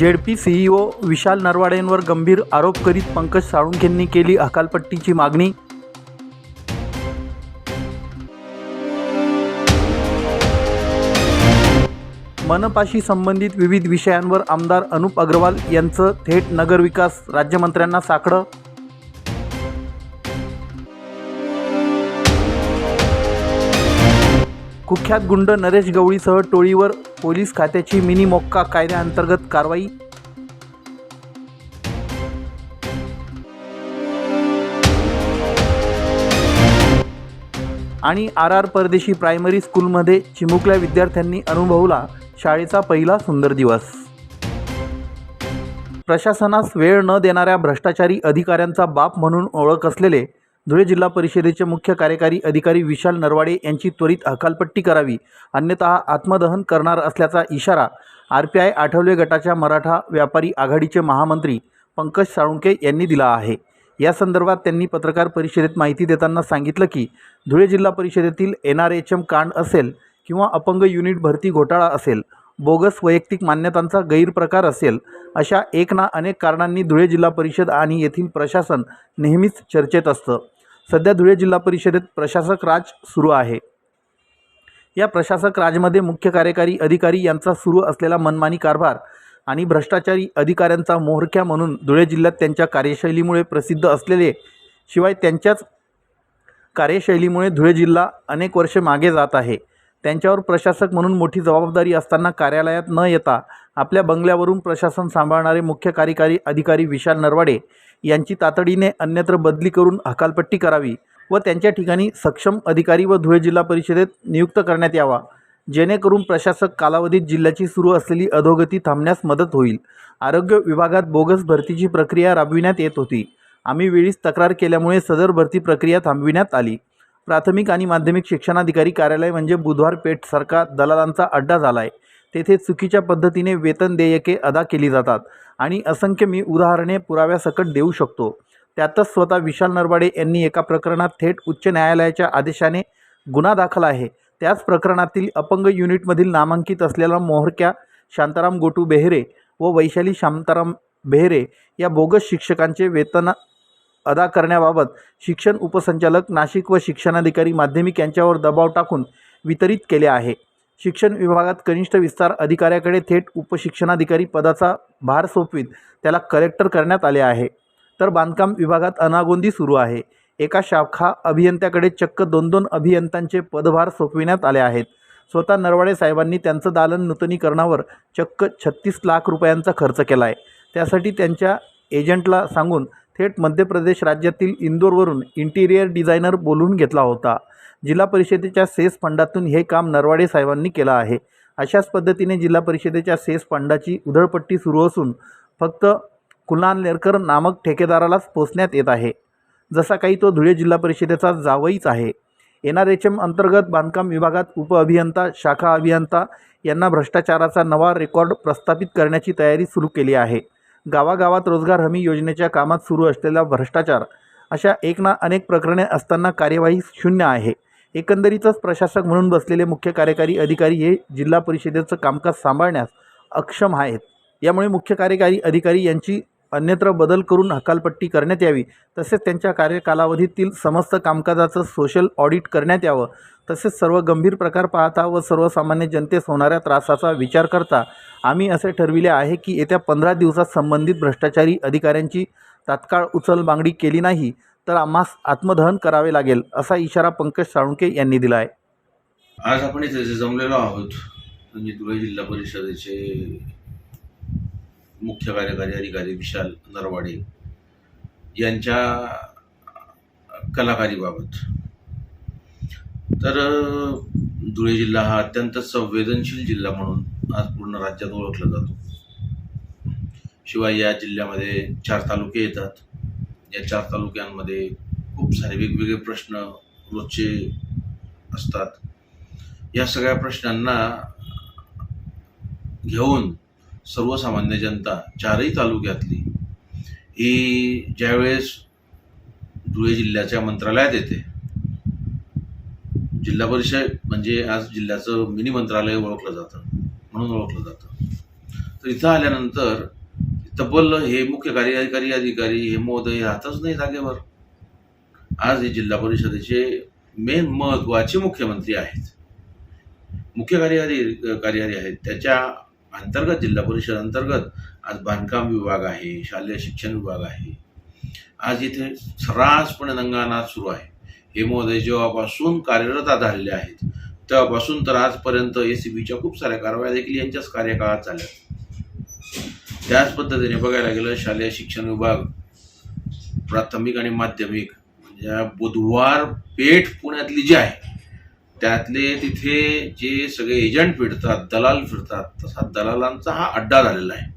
ZP CEO विशाल नरवाडेंवर गंभीर आरोप करीत पंकज साळुंखेंनी केली हकालपट्टीची मागणी. मनपाशी संबंधित विविध विषयांवर आमदार अनुप अग्रवाल यांचं थेट नगरविकास राज्यमंत्र्यांना साकडं कुख्यात गुंड नरेश गवळीसह टोळीवर पोलीस खात्याची मिनी मोक्का कायद्याअंतर्गत कारवाई? आणि आर आर परदेशी प्रायमरी स्कूलमध्ये चिमुकल्या विद्यार्थ्यांनी अनुभवला शाळेचा पहिला सुंदर दिवस. प्रशासनास वेळ न देणाऱ्या भ्रष्टाचारी अधिकाऱ्यांचा बाप म्हणून ओळख असलेले धुळे जिल्हा परिषदेचे मुख्य कार्यकारी अधिकारी विशाल नरवाडे यांची त्वरित हकालपट्टी करावी. अन्यथा आत्मदहन करणार असल्याचा इशारा आर पी आय आठवले गटाच्या मराठा व्यापारी आघाडीचे महामंत्री पंकज साळुंके यांनी दिला आहे. या संदर्भात त्यांनी पत्रकार परिषदेत माहिती देताना सांगितलं की धुळे जिल्हा परिषदेतील एन आर एच एम कांड असेल किंवा अपंग युनिट भरती घोटाळा असेल बोगस वैयक्तिक मान्यतांचा गैरप्रकार असेल अशा एक ना अनेक कारणांनी धुळे जिल्हा परिषद आणि येथील प्रशासन नेहमीच चर्चेत असतं. सध्या धुळे जिल्हा परिषदेत प्रशासक राज सुरू आहे. या प्रशासक राजमध्ये मुख्य कार्यकारी अधिकारी यांचा सुरू असलेला मनमानी कारभार आणि भ्रष्टाचारी अधिकाऱ्यांचा मोहरख्या म्हणून धुळे जिल्ह्यात त्यांच्या कार्यशैलीमुळे प्रसिद्ध असलेले शिवाय त्यांच्याच कार्यशैलीमुळे धुळे जिल्हा अनेक वर्ष मागे जात आहे. त्यांच्यावर प्रशासक म्हणून मोठी जबाबदारी असताना कार्यालयात न येता आपल्या बंगल्यावरून प्रशासन सांभाळणारे मुख्य कार्यकारी अधिकारी विशाल नरवाडे यांची तातडीने अन्यत्र बदली करून हकालपट्टी करावी व त्यांच्या ठिकाणी सक्षम अधिकारी व धुळे जिल्हा परिषदेत नियुक्त करण्यात यावा. जेणेकरून प्रशासक कालावधीत जिल्ह्याची सुरू असलेली अधोगती थांबण्यास मदत होईल. आरोग्य विभागात बोगस भरतीची प्रक्रिया राबविण्यात येत होती. आम्ही वेळीच तक्रार केल्यामुळे सदर भरती प्रक्रिया थांबविण्यात आली. प्राथमिक आणि माध्यमिक शिक्षणाधिकारी कार्यालय म्हणजे बुधवार पेठ सरकार दलालांचा अड्डा झाला आहे तेथे चुकीच्या पद्धतीने वेतन देयके अदा केली जातात. आणि असंख्य मी उदाहरणे पुराव्यासकट देऊ शकतो. त्यातच स्वतः विशाल नरवाडे यांनी एका प्रकरणात थेट उच्च न्यायालयाच्या आदेशाने गुन्हा दाखल आहे. त्याच प्रकरणातील अपंग युनिटमधील नामांकित असलेला मोहरक्या शांताराम गोटू बेहरे व वैशाली शांताराम बेहरे या बोगस शिक्षकांचे वेतन अदा करण्याबाबत शिक्षण उपसंचालक नाशिक व शिक्षणाधिकारी माध्यमिक यांच्यावर दबाव टाकून वितरित केले आहे. शिक्षण विभागात कनिष्ठ विस्तार अधिकाऱ्याकडे थेट उपशिक्षणाधिकारी पदाचा भार सोपवीत त्याला कलेक्टर करण्यात आले आहे. तर बांधकाम विभागात अनागोंदी सुरू आहे. एका शाखा अभियंत्याकडे चक्क दोन दोन अभियंत्यांचे पदभार सोपविण्यात आले आहेत. स्वतः नरवाडे साहेबांनी त्यांचं दालन नूतनीकरणावर चक्क छत्तीस लाख रुपयांचा खर्च केला आहे त्यासाठी त्यांच्या एजंटला सांगून थेट मध्य प्रदेश राज्यातील इंदोरवरून इंटिरियर डिझायनर बोलवून घेतला होता. जिल्हा परिषदेच्या सेस फंडातून हे काम नरवाडे साहेबांनी केलं आहे. अशाच पद्धतीने जिल्हा परिषदेच्या सेस फंडाची उधळपट्टी सुरू असून फक्त कुणाल लेरकर नामक ठेकेदारालाच पोचण्यात येत आहे. जसा काही तो धुळे जिल्हा परिषदेचा जावईच आहे. एन आर एच एम अंतर्गत बांधकाम विभागात उपअभियंता शाखा अभियंता यांना भ्रष्टाचाराचा नवा रेकॉर्ड प्रस्थापित करण्याची तयारी सुरू केली आहे. गावागावात रोजगार हमी योजनेच्या कामात सुरू असलेला भ्रष्टाचार अशा एक ना अनेक प्रकरणे असताना कार्यवाही शून्य आहे. एकंदरीतच प्रशासक म्हणून बसलेले मुख्य कार्यकारी अधिकारी हे जिल्हा परिषदेचं कामकाज सांभाळण्यास अक्षम आहेत. यामुळे मुख्य कार्यकारी अधिकारी यांची अन्यत्र बदल करून हकालपट्टी करण्यात यावी तसेच त्यांच्या कार्यकालावधीतील समस्त कामकाजाचं सोशल ऑडिट करण्यात यावं तसेच सर्व गंभीर प्रकार पाहता व सर्वसामान्य जनतेस होणाऱ्या त्रासाचा विचार करता. आम्ही असे ठरविले आहे की येत्या पंधरा दिवसात संबंधित भ्रष्टाचारी अधिकाऱ्यांची तात्काळ उचलबांगडी केली नाही तर आम्हास आत्मदहन करावे लागेल असा इशारा पंकज साळुंके यांनी दिला आहे आज आपण इथे जमलेलो आहोत म्हणजे धुळे जिल्हा परिषदेचे मुख्य कार्यकारी अधिकारी विशाल नरवाडे यांच्या कलाकारीबाबत. तर धुळे जिल्हा हा अत्यंत संवेदनशील जिल्हा म्हणून आज पूर्ण राज्यात ओळखला जातो. शिवाय या जिल्ह्यामध्ये चार तालुके येतात. या चार तालुक्यांमध्ये खूप सारे वेगवेगळे प्रश्न रोजचे असतात. या सगळ्या प्रश्नांना घेऊन सर्वसामान्य जनता चारही तालुक्यातली ही ज्यावेळेस धुळे जिल्ह्याच्या मंत्रालयात येते जिल्हा परिषद म्हणजे आज जिल्ह्याचं मिनी मंत्रालय ओळखलं जातं म्हणून ओळखलं जातं. तर इथं आल्यानंतर तब्बल हे मुख्य कार्यकारी अधिकारी हे महोदय राहतच नाही जागेवर. आज हे जिल्हा परिषदेचे मेन महत्त्वाचे मुख्यमंत्री आहेत. मुख्य कार्यकारी कार्यकारी आहेत. त्याच्या अंतर्गत जिल्हा परिषद अंतर्गत आज बांधकाम विभाग आहे शालेय शिक्षण विभाग आहे. आज इथे सर्रासपणे दंगानाच सुरू आहे. हे महोदय जेव्हापासून कार्यरत झालेले आहेत तेव्हापासून तर आजपर्यंत ए सी बीच्या खूप साऱ्या कारवाया देखील यांच्याच कार्यकाळात झाल्या. त्याच पद्धतीने बघायला गेलं शालेय शिक्षण विभाग प्राथमिक आणि माध्यमिक म्हणजे बुधवार पेठ पुण्यातली जी आहे त्यातले तिथे जे सगळे एजंट फिरतात दलाल फिरतात तसा दलालांचा हा अड्डा झालेला आहे.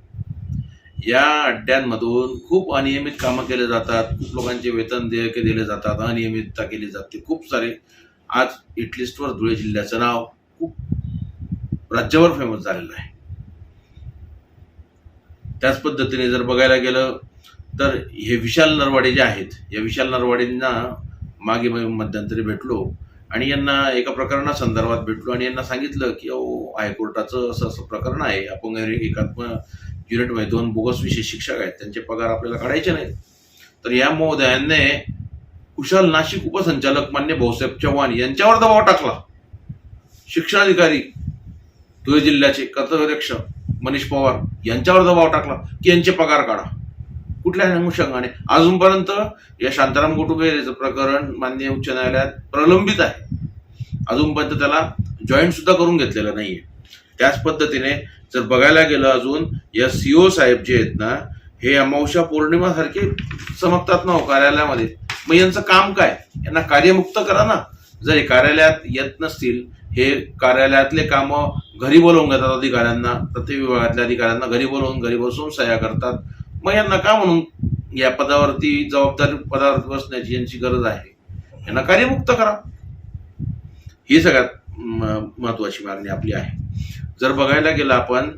या अड्ड्यांमधून खूप अनियमित कामं केले जातात खूप लोकांचे वेतन देयके दिले जातात अनियमितता केली जाते खूप सारे. आज इटलिस्टवर धुळे जिल्ह्याचं नाव खूप राज्यावर फेमस झालेलं आहे. त्याच पद्धतीने जर बघायला गेलं तर हे विशाल नरवाडे जे आहेत या विशाल नरवाडेंना मागे मध्यंतरी भेटलो आणि यांना एका प्रकरणासंदर्भात भेटलो आणि यांना सांगितलं की अहो हायकोर्टाचं असं असं प्रकरण आहे. अपंग एकात्म युनिटमध्ये दोन बोगस विशेष शिक्षक आहेत. त्यांचे पगार आपल्याला काढायचे नाहीत. तर या महोदयांनी कुशाल नाशिक उपसंचालक मान्य भाऊसाहेब चव्हाण यांच्यावर दबाव टाकला. शिक्षणाधिकारी धुळे जिल्ह्याचे कर्तव्यदक्ष मनीष पवार यांच्यावर दबाव टाकला की यांचे पगार काढा. कुठल्या अनुषंगाने? अजूनपर्यंत या शांताराम गोटुबेचं प्रकरण मान्य उच्च न्यायालयात प्रलंबित आहे. अजूनपर्यंत त्याला जॉईंट सुद्धा करून घेतलेलं नाहीये. त्याच पद्धतीने जर बघायला गेलं अजून या सीओ साहेब जे आहेत ना हे अमावस्या पौर्णिमासारखे चमकतात ना हो कार्यालयामध्ये. मग यांचं काम काय? यांना कार्यमुक्त करा ना. जर कार्यालयात येत नसतील हे कार्यालयातले कामं घरी बोलवून घेतात अधिकाऱ्यांना प्रत्येक विभागातल्या अधिकाऱ्यांना घरी बोलवून घरी बसून सह्या करतात मग यांना का म्हणून या पदावरती जबाबदारी पदावर बसण्याची यांची गरज आहे? यांना कार्यमुक्त करा. ही सगळ्यात महत्वाची मागणी आपली आहे. जर बघायला गेलं आपण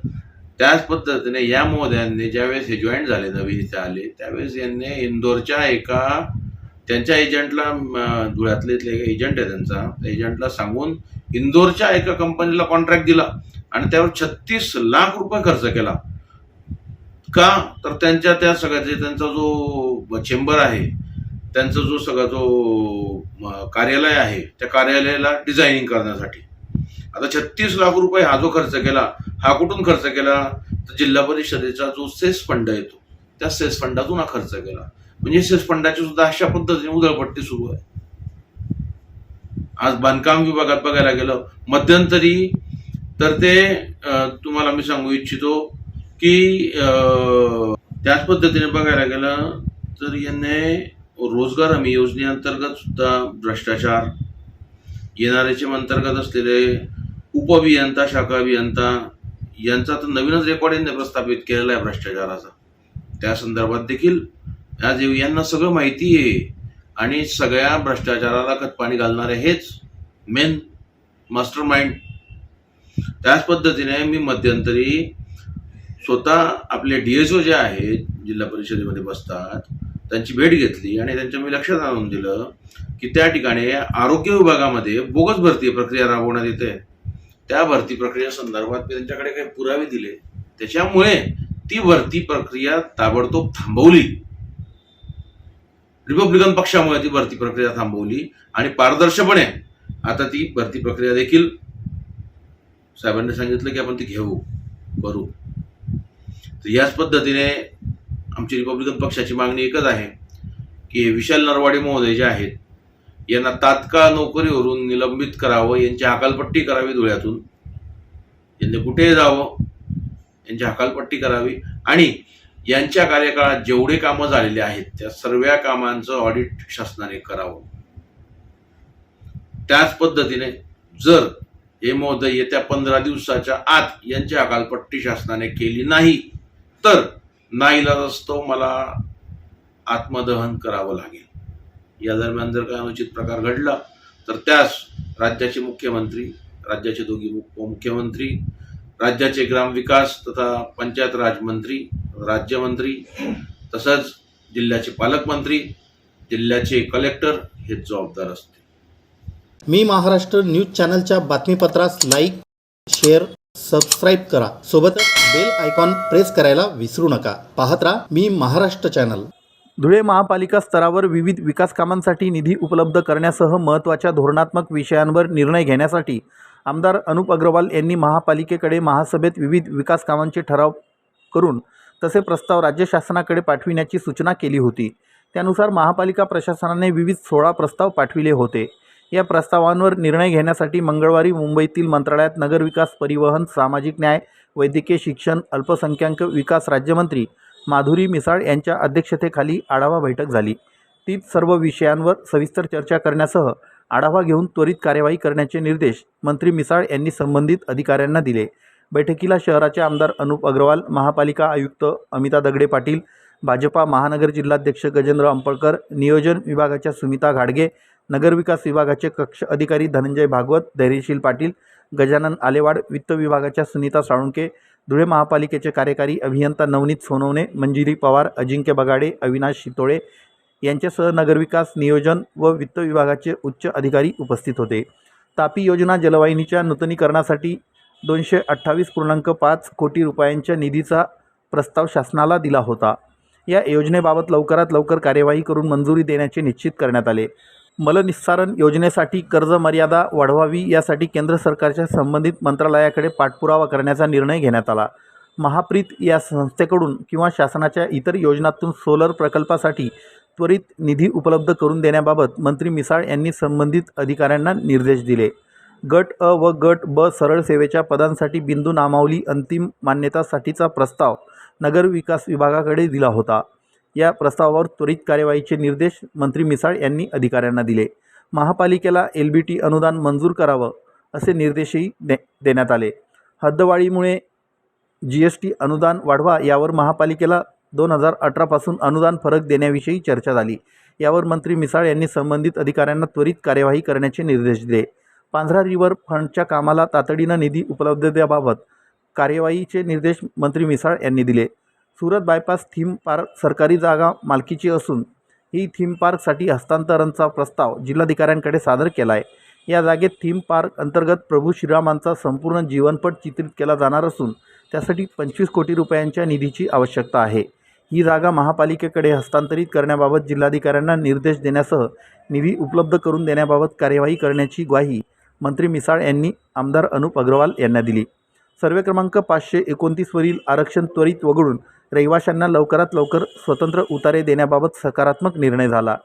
त्याच पद्धतीने या महोदयांनी ज्यावेळेस हे जॉईन झाले नवीन इथे आले त्यावेळेस यांनी इंदोरच्या एका त्यांच्या एजंटला धुळ्यातले इथले एजंट आहे त्यांचा. त्या एजंटला सांगून इंदोरच्या एका कंपनीला कॉन्ट्रॅक्ट दिला आणि त्यावर छत्तीस लाख रुपये खर्च केला. का? तर त्यांच्या त्या सगळ्याचे त्यांचा जो चेंबर आहे त्यांचा जो सगळा जो कार्यालय आहे त्या कार्यालयाला डिझायनिंग करण्यासाठी. आता छत्तीस लाख रुपये हा जो खर्च केला हा कुठून खर्च केला? तर जिल्हा परिषदेचा जो सेस फंड येतो त्या सेस फंडातून हा खर्च केला. म्हणजे फंडाची सुद्धा अशा पद्धतीने उधळपट्टी सुरू आहे. आज बांधकाम विभागात बघायला गेलं मध्यंतरी तर ते तुम्हाला मी सांगू इच्छितो की अं, त्याच पद्धतीने बघायला गेलं तर यांनी रोजगार हमी योजनेअंतर्गत सुद्धा भ्रष्टाचार येणाऱ्याचे अंतर्गत असलेले उपअभियंता शाखा अभियंता यांचा तर नवीनच रेकॉर्ड यांनी प्रस्थापित केलेला आहे भ्रष्टाचाराचा. त्या संदर्भात देखील आज यांना सगळं माहिती आहे. आणि सगळ्या भ्रष्टाचाराला खतपाणी घालणारे हेच मेन मास्टर माइंड त्याच पद्धतीने मी मध्यंतरी स्वतः आपले डीएसओ जे आहेत जिल्हा परिषदेमध्ये बसतात त्यांची भेट घेतली आणि त्यांच्या मी लक्षात आणून दिलं की त्या ठिकाणी आरोग्य विभागामध्ये बोगस भरती प्रक्रिया राबवण्यात येते. त्या भरती प्रक्रिया संदर्भात मी त्यांच्याकडे काही पुरावे दिले. त्याच्यामुळे ती भरती प्रक्रिया ताबडतोब थांबवली. रिपब्लिकन पक्षामुळे ती भरती प्रक्रिया थांबवली आणि पारदर्शपणे आता ती भरती प्रक्रिया देखील साहेबांनी सांगितलं की आपण ती घेऊ करू. तर याच पद्धतीने आमची रिपब्लिकन पक्षाची मागणी एकच आहे की विशाल नरवाडे महोदय जे आहेत यांना तात्काळ नोकरीवरून निलंबित करावं यांची हकालपट्टी करावी धुळ्यातून. यांनी कुठेही जावं यांची हकालपट्टी करावी. आणि यांच्या कार्यकाळात जेवढे कामं झालेले आहेत त्या सर्व कामांचं ऑडिट शासनाने करावं. त्याच पद्धतीने जर हे महोदय येत्या पंधरा दिवसाच्या आत यांची अकालपट्टी शासनाने केली नाही तर नाईलाजास्तव मला आत्मदहन करावं लागेल. या दरम्यान जर काही अनुचित प्रकार घडला तर त्यास राज्याचे मुख्यमंत्री राज्याचे दोघी उपमुख्यमंत्री राज्याचे ग्रामविकास तथा पंचायत राज मंत्री राज्यमंत्री तसंच जिल्ह्याचे पालकमंत्री जिल्ह्याचे कलेक्टर हे जबाबदार असतील. मी महाराष्ट्र न्यूज चॅनलच्या बातमीपत्रास लाईक शेअर सबस्क्राईब करा. सोबतच बेल आयकॉन प्रेस करायला विसरू नका. पाहत राहा मी महाराष्ट्र चॅनल. धुळे महापालिका स्तरावर विविध विकास कामांसाठी निधी उपलब्ध करण्यासह महत्त्वाच्या धोरणात्मक विषयांवर निर्णय घेण्यासाठी आमदार अनुप अग्रवाल यांनी महापालिकेकडे महासभेत विविध विकास कामांचे ठराव करून तसे प्रस्ताव राज्य शासनाकडे पाठविण्याची सूचना केली होती. त्यानुसार महापालिका प्रशासनाने विविध सोळा प्रस्ताव पाठविले होते. या प्रस्तावांवर निर्णय घेण्यासाठी मंगळवारी मुंबईतील मंत्रालयात नगरविकास परिवहन सामाजिक न्याय वैद्यकीय शिक्षण अल्पसंख्याक विकास राज्यमंत्री माधुरी मिसाळ यांच्या अध्यक्षतेखाली आढावा बैठक झाली. तीच सर्व विषयांवर सविस्तर चर्चा करण्यासह आढावा घेऊन त्वरित कार्यवाही करण्याचे निर्देश मंत्री मिसाळ यांनी संबंधित अधिकाऱ्यांना दिले. बैठकीला शहराचे आमदार अनुप अग्रवाल महापालिका आयुक्त अमिता दगडे पाटील भाजपा महानगर जिल्हाध्यक्ष गजेंद्र अंपळकर नियोजन विभागाच्या सुमिता घाडगे नगरविकास विभागाचे कक्ष अधिकारी धनंजय भागवत धैर्यशील पाटील गजानन आलेवाड वित्त विभागाच्या सुनीता साळुंके धुळे महापालिकेचे कार्यकारी अभियंता नवनीत सोनवणे मंजिरी पवार अजिंक्य बगाडे अविनाश शितोळे यांच्यासह नगरविकास नियोजन व वित्त विभागाचे उच्च अधिकारी उपस्थित होते. तापी योजना जलवाहिनीच्या नूतनीकरणासाठी दोनशे अठ्ठावीस पूर्णांक पाच कोटी रुपयांच्या निधीचा प्रस्ताव शासनाला दिला होता. या योजनेबाबत लवकरात लवकर कार्यवाही करून मंजुरी देण्याचे निश्चित करण्यात आले. मलनिस्सारण योजनेसाठी कर्ज मर्यादा वाढवावी यासाठी केंद्र सरकारच्या संबंधित मंत्रालयाकडे पाठपुरावा करण्याचा निर्णय घेण्यात आला. महाप्रीत या संस्थेकडून किंवा शासनाच्या इतर योजनातून सोलर प्रकल्पासाठी त्वरित निधी उपलब्ध करून देण्याबाबत मंत्री मिसाळ यांनी संबंधित अधिकाऱ्यांना निर्देश दिले. गट अ व गट ब सरळ सेवेच्या पदांसाठी बिंदू नामावली अंतिम मान्यतासाठीचा प्रस्ताव नगर विकास विभागाकडे दिला होता. या प्रस्तावावर त्वरित कार्यवाहीचे निर्देश मंत्री मिसाळ यांनी अधिकाऱ्यांना दिले. महापालिकेला एल बी टी अनुदान मंजूर करावं असे निर्देशही दे देण्यात आले. हद्दवाढीमुळे जी एस टी अनुदान वाढवा यावर महापालिकेला दोन हजार अठरापासून अनुदान फरक देण्याविषयी चर्चा झाली. यावर मंत्री मिसाळ यांनी संबंधित अधिकाऱ्यांना त्वरित कार्यवाही करण्याचे निर्देश दिले. पांझरा रिव्हर फंडच्या कामाला तातडीनं निधी उपलब्धतेबाबत कार्यवाहीचे निर्देश मंत्री मिसाळ यांनी दिले. सुरत बायपास थीम पार्क सरकारी जागा मालकीची असून ही थीम पार्कसाठी हस्तांतरणचा प्रस्ताव जिल्हाधिकाऱ्यांकडे सादर केला आहे या जागेत थीम पार्क अंतर्गत प्रभू श्रीरामांचा संपूर्ण जीवनपट चित्रित केला जाणार असून त्यासाठी पंचवीस कोटी रुपयांच्या निधीची आवश्यकता आहे. ही जागा महापालिकेकडे हस्तांतरित करण्याबाबत जिल्हाधिकाऱ्यांना निर्देश देण्यासह निधी उपलब्ध करून देण्याबाबत कार्यवाही करण्याची ग्वाही मंत्री मिसाळ यांनी आमदार अनुप अग्रवाल यांना दिली. सर्वे क्रमांक पाचशे एकोणतीसवरील आरक्षण त्वरित वगळून रहिवाशांना लवकरात लवकर स्वतंत्र उतारे देण्याबाबत सकारात्मक निर्णय झाला.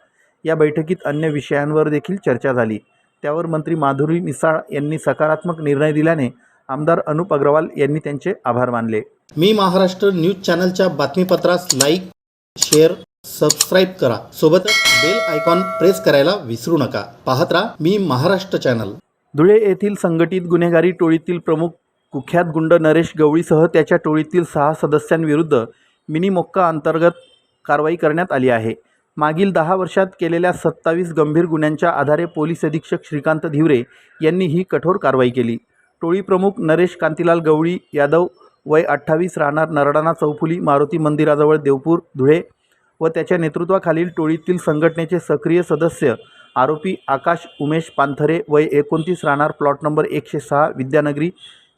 या बैठकीत अन्य विषयांवर देखील चर्चा झाली. त्यावर मंत्री माधुरी मिसाळ यांनी सकारात्मक निर्णय दिल्याने आमदार अनुप अग्रवाल यांनी त्यांचे आभार मानले. मी महाराष्ट्र न्यूज चॅनलच्या बातमीपत्रास लाईक शेअर सबस्क्राईब करा. सोबतच बेल आयकॉन प्रेस करायला विसरू नका. पाहत राहा मी महाराष्ट्र चॅनल. धुळे येथील संघटित गुन्हेगारी टोळीतील प्रमुख कुख्यात गुंड नरेश गवळीसह त्याच्या टोळीतील सहा सदस्यांविरुद्ध मिनी मोक्का अंतर्गत कारवाई करण्यात आली आहे. मागील दहा वर्षात केलेल्या सत्तावीस गंभीर गुन्ह्यांच्या आधारे पोलीस अधीक्षक श्रीकांत धिवरे यांनी ही कठोर कारवाई केली. टोळी प्रमुख नरेश कांतीलाल गवळी यादव वय अठ्ठावीस राहणार नरडाणा चौफुली मारुती मंदिराजवळ देवपूर धुळे व त्याच्या नेतृत्वाखालील टोळीतील संघटनेचे सक्रिय सदस्य आरोपी आकाश उमेश पांथरे वय एकोणतीस राहणार प्लॉट नंबर एकशे सहा विद्यानगरी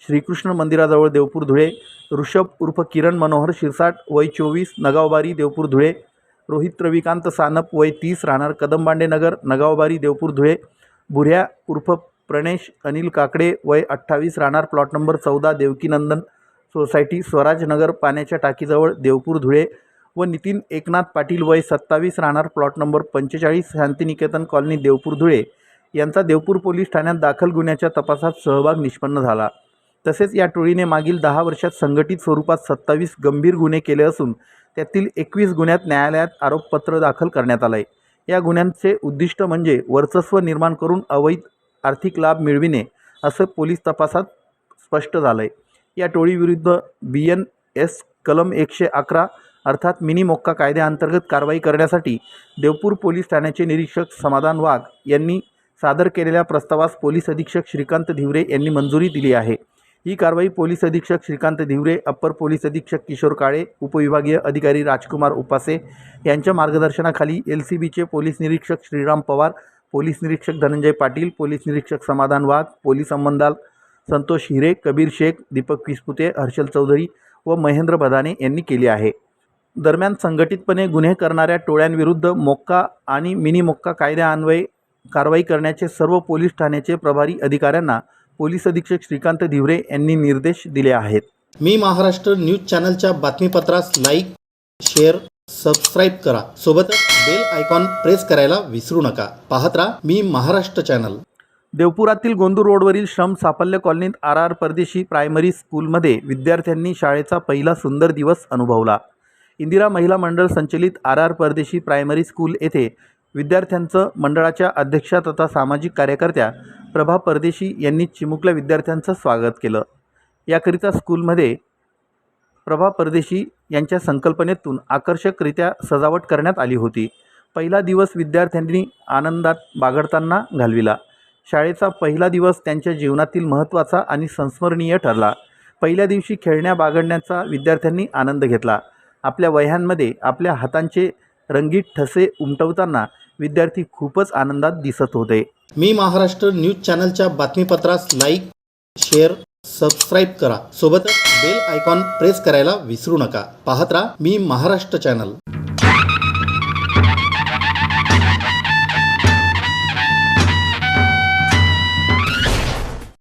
श्रीकृष्ण मंदिराजवळ देवपूर धुळे. ऋषभ उर्फ किरण मनोहर शिरसाट वय चोवीस नगावबारी देवपूर धुळे. रोहित रविकांत सानप वय तीस राहणार कदमबांडेनगर नगावबारी देवपूर धुळे. भुऱ्या उर्फ प्रणेश अनिल काकडे वय अठ्ठावीस राहणार प्लॉट नंबर चौदा देवकीनंदन सोसायटी स्वराजनगर पाण्याच्या टाकीजवळ देवपूर धुळे. व नितीन एकनाथ पाटील वय सत्तावीस राहणार प्लॉट नंबर पंचेचाळीस शांतिनिकेतन कॉलनी देवपूर धुळे. यांचा देवपूर पोलीस ठाण्यात दाखल गुन्ह्याच्या तपासात सहभाग निष्पन्न झाला. तसेच या टोळीने मागील दहा वर्षात संघटित स्वरूपात सत्तावीस गंभीर गुन्हे केले असून त्यातील एकवीस गुन्ह्यात न्यायालयात आरोपपत्र दाखल करण्यात आलं आहे या गुन्ह्यांचे उद्दिष्ट म्हणजे वर्चस्व निर्माण करून अवैध आर्थिक लाभ मिळविणे असं पोलीस तपासात स्पष्ट झालं आहे या टोळीविरुद्ध बी एन एस कलम एकशे अकरा अर्थात मिनी मोक्का कायद्याअंतर्गत कारवाई करण्यासाठी देवपूर पोलीस ठाण्याचे निरीक्षक समाधान वाघ यांनी सादर केलेल्या प्रस्तावास पोलीस अधीक्षक श्रीकांत धिवरे यांनी मंजुरी दिली आहे. ही कारवाई पोलीस अधीक्षक श्रीकांत धिवरे अप्पर पोलीस अधीक्षक किशोर काळे उपविभागीय अधिकारी राजकुमार उपासे यांच्या मार्गदर्शनाखाली एल सी बीचे पोलीस निरीक्षक श्रीराम पवार पोलीस निरीक्षक धनंजय पाटील पोलीस निरीक्षक समाधान वाघ पोलीस अंमलदार संतोष हिरे कबीर शेख दीपक किसपुते हर्षल चौधरी व महेंद्र भदाने यांनी केली आहे. दरम्यान संघटितपणे गुन्हे करणाऱ्या टोळ्यांविरुद्ध मोक्का आणि मिनी मोक्का कायद्यान्वये कारवाई करण्याचे सर्व पोलीस ठाण्याचे प्रभारी अधिकाऱ्यांना पोलीस अधीक्षक श्रीकांत धिवरे यांनी निर्देश दिले आहेत. मी महाराष्ट्र न्यूज चॅनलच्या बातमीपत्रास लाईक शेअर सबस्क्राईब करा. सोबतच बेल आयकॉन प्रेस करायला विसरू नका. पाहत राहा मी महाराष्ट्र चॅनल. देवपुरातील गोंदूर रोडवरील श्रम साफल्य कॉलनीत आर आर परदेशी प्रायमरी स्कूलमध्ये विद्यार्थ्यांनी शाळेचा पहिला सुंदर दिवस अनुभवला. इंदिरा महिला मंडळ संचलित R R Pardeshi primary school येथे विद्यार्थ्यांचं मंडळाच्या अध्यक्षा तथा सामाजिक कार्यकर्त्या प्रभा परदेशी यांनी चिमुकल्या विद्यार्थ्यांचं स्वागत केलं. याकरिता स्कूलमध्ये प्रभा परदेशी यांच्या संकल्पनेतून आकर्षकरित्या सजावट करण्यात आली होती. पहिला दिवस विद्यार्थ्यांनी आनंदात बागडताना घालविला. शाळेचा पहिला दिवस त्यांच्या जीवनातील महत्त्वाचा आणि संस्मरणीय ठरला. पहिल्या दिवशी खेळण्या बागडण्याचा विद्यार्थ्यांनी आनंद घेतला. आपल्या वह्यांमध्ये आपल्या हातांचे रंगीत ठसे उमटवताना विद्यार्थी खूपच आनंदात दिसत होते. मी महाराष्ट्र न्यूज चॅनलच्या बातमीपत्रास लाईक शेअर सबस्क्राईब करा. सोबतच बेल आयकॉन प्रेस करायला विसरू नका. पाहत राहा मी महाराष्ट्र चॅनल.